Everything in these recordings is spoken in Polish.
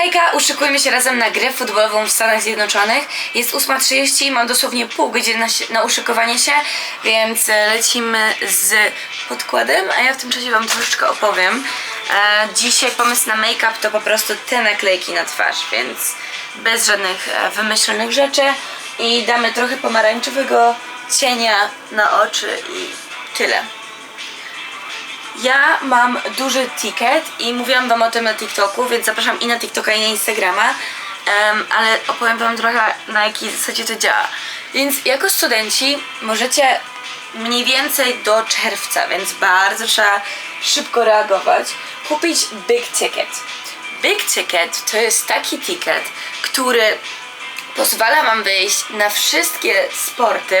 Hejka, uszykujemy się razem na grę futbolową w Stanach Zjednoczonych. Jest 8.30 i mam dosłownie pół godziny na, na uszykowanie się, więc e, lecimy z podkładem, a ja w tym czasie Wam troszeczkę opowiem. E, dzisiaj pomysł na make-up to po prostu te naklejki na twarz, więc bez żadnych e, wymyślonych rzeczy i damy trochę pomarańczowego cienia na oczy i tyle. Ja mam duży ticket i mówiłam wam o tym na TikToku, więc zapraszam i na TikToka i na Instagrama, Em, ale opowiem wam trochę na jakiej zasadzie to działa. Więc jako studenci możecie mniej więcej do czerwca, więc bardzo trzeba szybko reagować, kupić Big Ticket. Big Ticket to jest taki ticket, który pozwala wam wyjść na wszystkie sporty,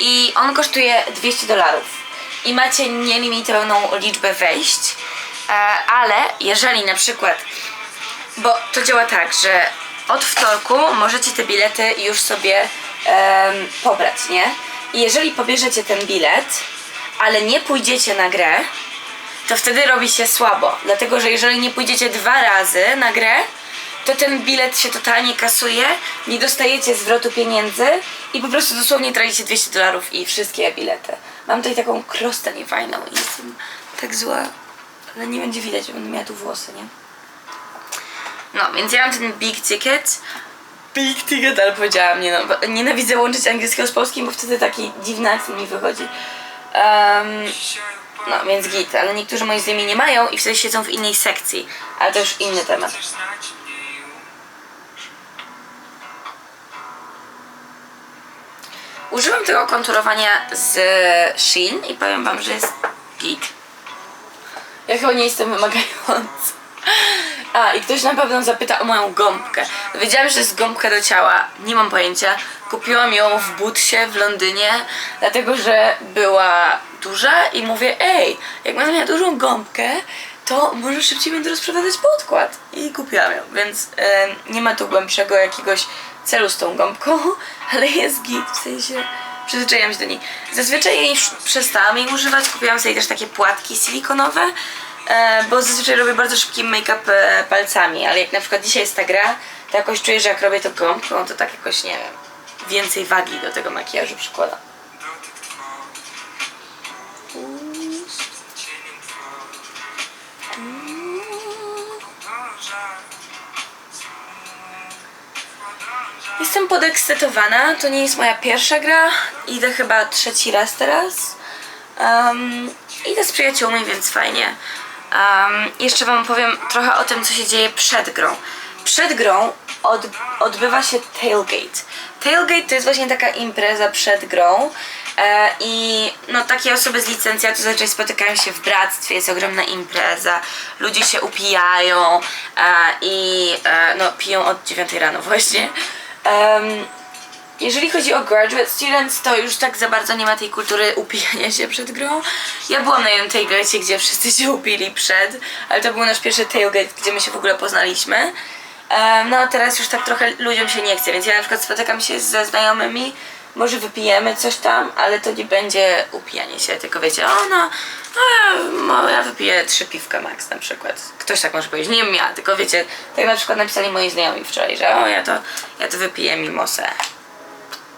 i on kosztuje 200 dolarów. I macie nielimitowaną liczbę wejść, e, ale jeżeli na przykład, bo to działa tak, że od wtorku możecie te bilety już sobie em, pobrać, nie? I jeżeli pobierzecie ten bilet, ale nie pójdziecie na grę, to wtedy robi się słabo. Dlatego, że jeżeli nie pójdziecie dwa razy na grę, to ten bilet się totalnie kasuje, nie dostajecie zwrotu pieniędzy i po prostu dosłownie tracicie 200 dolarów i wszystkie bilety. Mam tutaj taką krostę niefajną i jestem tak zła, ale nie będzie widać, bo będę miała tu włosy, nie? No, więc ja mam ten big ticket. Big ticket, ale powiedziałam, nie no, nienawidzę łączyć angielskiego z polskim, bo wtedy taki dziwny akcent mi wychodzi. Um, no, więc git, ale niektórzy moi znajomi nie mają i wtedy siedzą w innej sekcji, ale to już inny temat. Używam tego konturowania z Shein i powiem wam, że jest git. Ja chyba nie jestem wymagająca. A, i ktoś na pewno zapyta o moją gąbkę. Wiedziałam, że jest gąbka do ciała. Nie mam pojęcia. Kupiłam ją w butsie w Londynie, dlatego że była duża i mówię, ej, jak będę miała dużą gąbkę, to może szybciej będę rozprowadzać podkład. I kupiłam ją, więc e, nie ma tu głębszego jakiegoś celu z tą gąbką, ale jest git, w sensie przyzwyczaiłam się do niej. Zazwyczaj jej przestałam jej używać, kupiłam sobie też takie płatki silikonowe, e, bo zazwyczaj robię bardzo szybki make-up e, palcami, ale jak na przykład dzisiaj jest ta gra, to jakoś czuję, że jak robię to gąbką, to tak jakoś, nie wiem, więcej wagi do tego makijażu przykładam. Jestem podekscytowana, to nie jest moja pierwsza gra, idę chyba trzeci raz teraz. Um, idę z przyjaciółmi, więc fajnie. Um, jeszcze Wam powiem trochę o tym, co się dzieje przed grą. Przed grą od, odbywa się tailgate. Tailgate to jest właśnie taka impreza przed grą. E, I no, takie osoby z licencjatu zazwyczaj spotykają się w bractwie, jest ogromna impreza, ludzie się upijają e, i e, no, piją od 9 rano właśnie. Em, jeżeli chodzi o graduate students, to już tak za bardzo nie ma tej kultury upijania się przed grą. Ja byłam na jednym tailgate, gdzie wszyscy się upili przed, ale to był nasz pierwszy tailgate, gdzie my się w ogóle poznaliśmy. Em, no a teraz już tak trochę ludziom się nie chce, więc ja na przykład spotykam się ze znajomymi, może wypijemy coś tam, ale to nie będzie upijanie się, tylko wiecie, o no, no ja wypiję trzy piwka max na przykład. Ktoś tak może powiedzieć, nie ja, tylko wiecie, tak na przykład napisali moi znajomi wczoraj, że o ja to, ja to wypiję mimosę.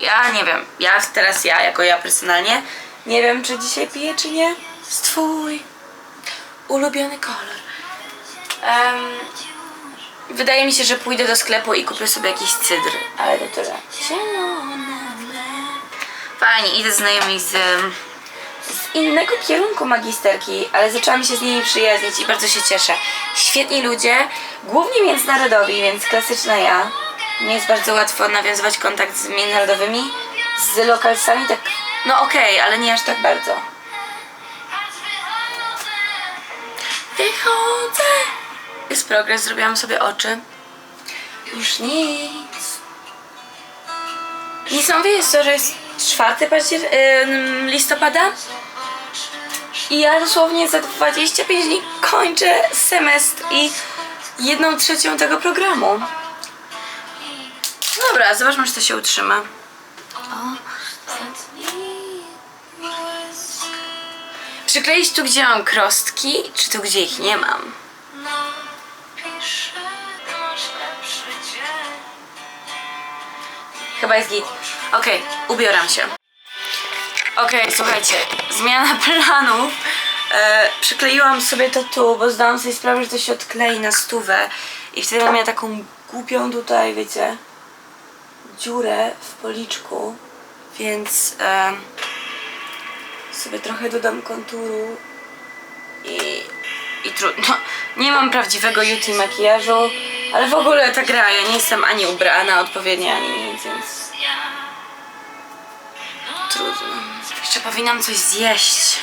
Ja nie wiem, ja teraz ja, jako ja personalnie, nie wiem czy dzisiaj piję czy nie. Twój ulubiony kolor. Em, wydaje mi się, że pójdę do sklepu i kupię sobie jakiś cydr, ale to tyle. Zielone. Fajnie, idę z znajomymi z, z innego kierunku magisterki, ale zaczęłam się z nimi przyjaźnić i bardzo się cieszę. Świetni ludzie, głównie międzynarodowi, więc klasyczna ja. Nie jest bardzo łatwo nawiązywać kontakt z międzynarodowymi, z lokalsami tak, no okej, ale nie aż tak bardzo. Wychodzę! Jest progres, zrobiłam sobie oczy. Już nic. Niesamowite jest to, że jest 4 paździer y, listopada i ja dosłownie za 25 dni kończę semestr i jedną trzecią tego programu. Dobra, zobaczmy, czy to się utrzyma. Przykleić tu, gdzie mam krostki, czy tu, gdzie ich nie mam? Chyba jest git. Okej, ubieram się. Okej, słuchajcie, zmiana planów. E, przykleiłam sobie to tu, bo zdałam sobie sprawę, że to się odklei na stówę. I wtedy miała taką głupią tutaj, wiecie, dziurę w policzku. Więc e, sobie trochę dodam konturu i, i trudno. Nie mam prawdziwego beauty makijażu, ale w ogóle ta gra, ja nie jestem ani ubrana odpowiednio, ani nic, więc trudno. Jeszcze powinnam coś zjeść.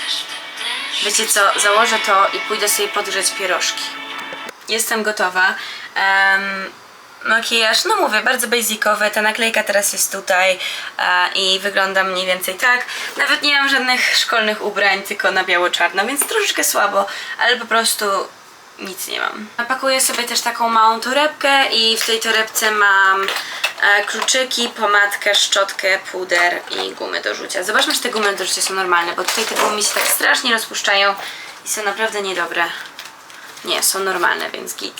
Wiecie co, założę to i pójdę sobie podgrzeć pierożki. Jestem gotowa. Em, makijaż, no mówię, bardzo basicowy. Ta naklejka teraz jest tutaj e, i wygląda mniej więcej tak. Nawet nie mam żadnych szkolnych ubrań, tylko na biało-czarno, więc troszeczkę słabo, ale po prostu nic nie mam. Pakuję sobie też taką małą torebkę i w tej torebce mam e, kluczyki, pomadkę, szczotkę, puder i gumy do rzucia. Zobaczmy, czy te gumy do rzucia są normalne, bo tutaj te gumy się tak strasznie rozpuszczają i są naprawdę niedobre. Nie, są normalne, więc git.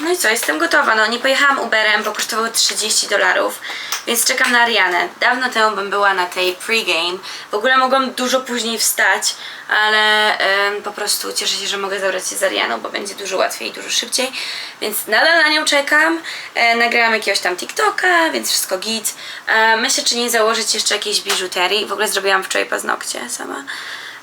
No i co, jestem gotowa. No, nie pojechałam Uberem, bo kosztowało 30 dolarów, więc czekam na Arianę. Dawno temu bym była na tej pregame. W ogóle mogłam dużo później wstać, ale po prostu cieszę się, że mogę zabrać się z Arianą, bo będzie dużo łatwiej i dużo szybciej. Więc nadal na nią czekam. E, nagrałam jakiegoś tam TikToka, więc wszystko git. E, myślę, czy nie założyć jeszcze jakiejś biżuterii. W ogóle zrobiłam wczoraj paznokcie sama.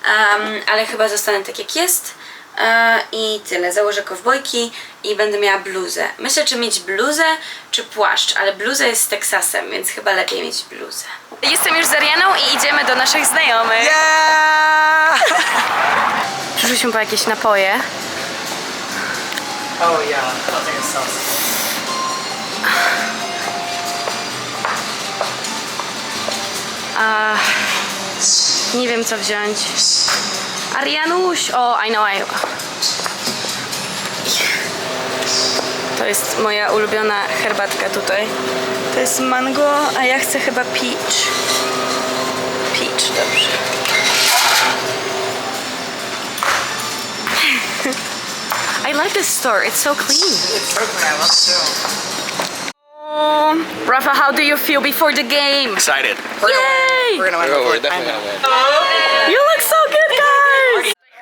Em, ale chyba zostanę tak jak jest. E, I tyle. Założę kowbojki i będę miała bluzę. Myślę, czy mieć bluzę, czy płaszcz, ale bluza jest z Teksasem, więc chyba lepiej mieć bluzę. Jestem już z Arianą i idziemy do naszych znajomych. Yeah! Przyszłyśmy po jakieś napoje. Oh yeah, take a sauce. A nie wiem co wziąć. Arianuś! O, I know I... To jest moja ulubiona herbatka tutaj. To jest mango, a ja chcę chyba peach. Peach, dobrze. I like this store. It's so clean. It's broken, I love too. Rafa, how do you feel before the game? Excited. Yay! We're gonna win Oh, we're definitely gonna win. You look so good, guys!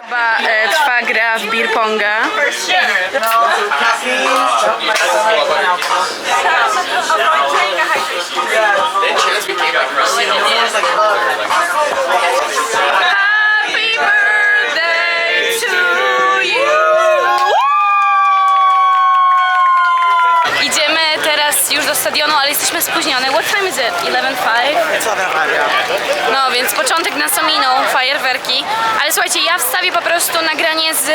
Chyba e, trwa gra w beer ponga. Idziemy teraz już do stadionu, ale jesteśmy spóźnione. What time is it? 11.05? It's 11 yeah. No, więc początek nas ominął, fajerwerki. Ale słuchajcie, ja wstawię po prostu nagranie z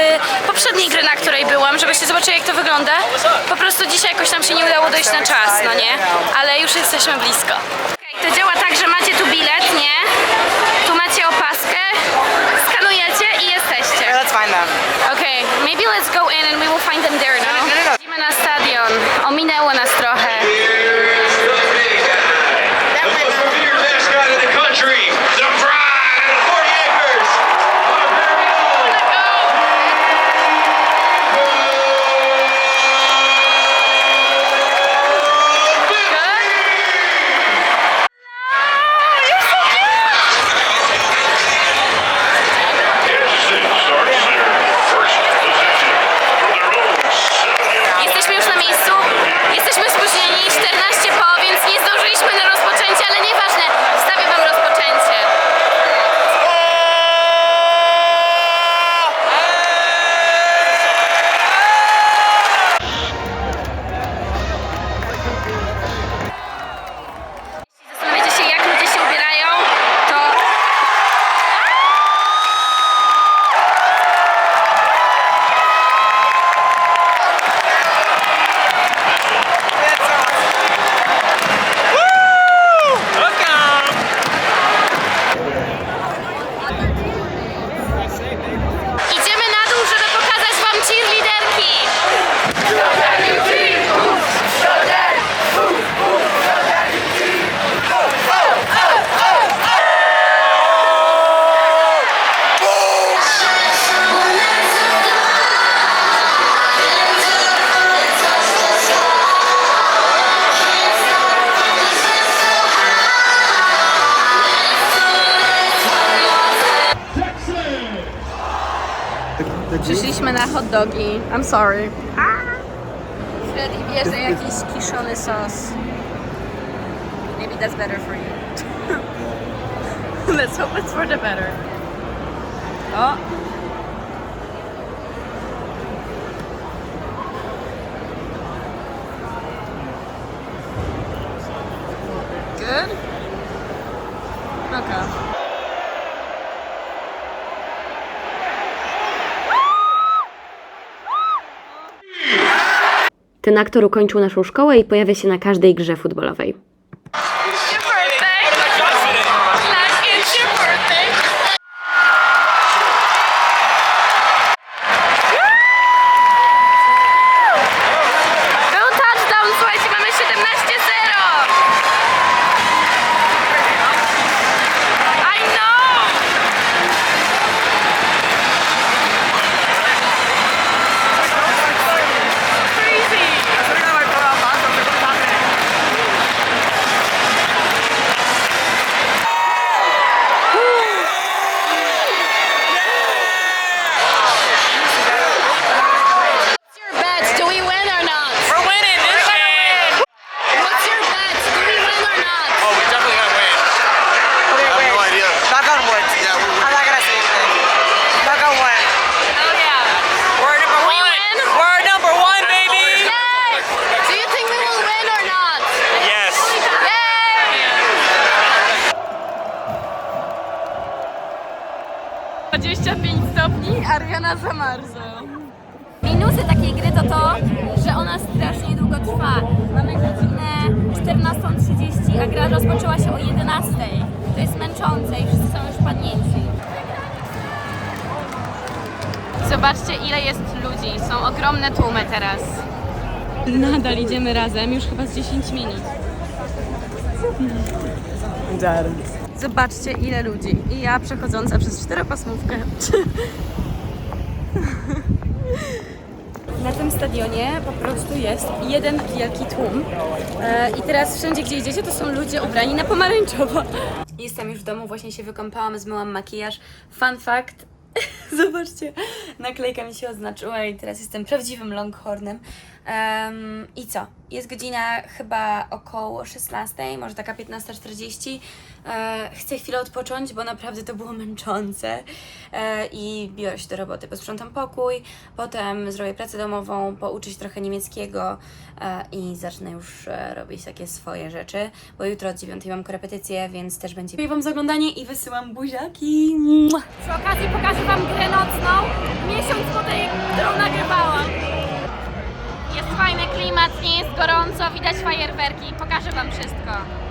poprzedniej gry, na której byłam, żebyście zobaczyli jak to wygląda. Po prostu dzisiaj jakoś nam się nie udało dojść na czas, no nie? Ale już jesteśmy blisko. Okej, to działa tak, że macie tu bilet, nie? Tu macie opaskę, skanujecie i jesteście. Okay, let's find them. Okej, maybe let's go in and we will find them there, no? no, no. Idziemy na stadion. Ominęło nas trochę. Weszliśmy na hot dogi. I'm sorry. Freddy bierze jakiś kiszony sos. Maybe that's better for you. Let's hope it's for the better. O! Good? Ten aktor ukończył naszą szkołę i pojawia się na każdej grze futbolowej. Stopni, Ariana zamarza. Minusy takiej gry to to, że ona strasznie długo trwa. Mamy godzinę 14.30, a gra rozpoczęła się o 11.00. To jest męczące i wszyscy są już padnięci. Zobaczcie ile jest ludzi. Są ogromne tłumy teraz. Nadal idziemy razem, już chyba z 10 minut. Zobaczcie ile ludzi. I ja przechodząca przez czteropasmówkę. Na tym stadionie po prostu jest jeden wielki tłum. E, I teraz wszędzie, gdzie idziecie, to są ludzie ubrani na pomarańczowo. Jestem już w domu, właśnie się wykąpałam, zmyłam makijaż. Fun fact. Zobaczcie, naklejka mi się oznaczyła i teraz jestem prawdziwym longhornem. Em, I co? Jest godzina chyba około 16, może taka 15.40. E, chcę chwilę odpocząć, bo naprawdę to było męczące. E, I biorę się do roboty. Posprzątam pokój, potem zrobię pracę domową, pouczyć trochę niemieckiego e, i zacznę już e, robić takie swoje rzeczy, bo jutro od 9 mam korepetycję, więc też będzie. Dziękuję Wam za oglądanie i wysyłam buziaki. Przy okazji pokażę Wam grę nocną, miesiąc po tej, którą nagrywałam. Fajny klimat, nie jest gorąco, widać fajerwerki. Pokażę Wam wszystko.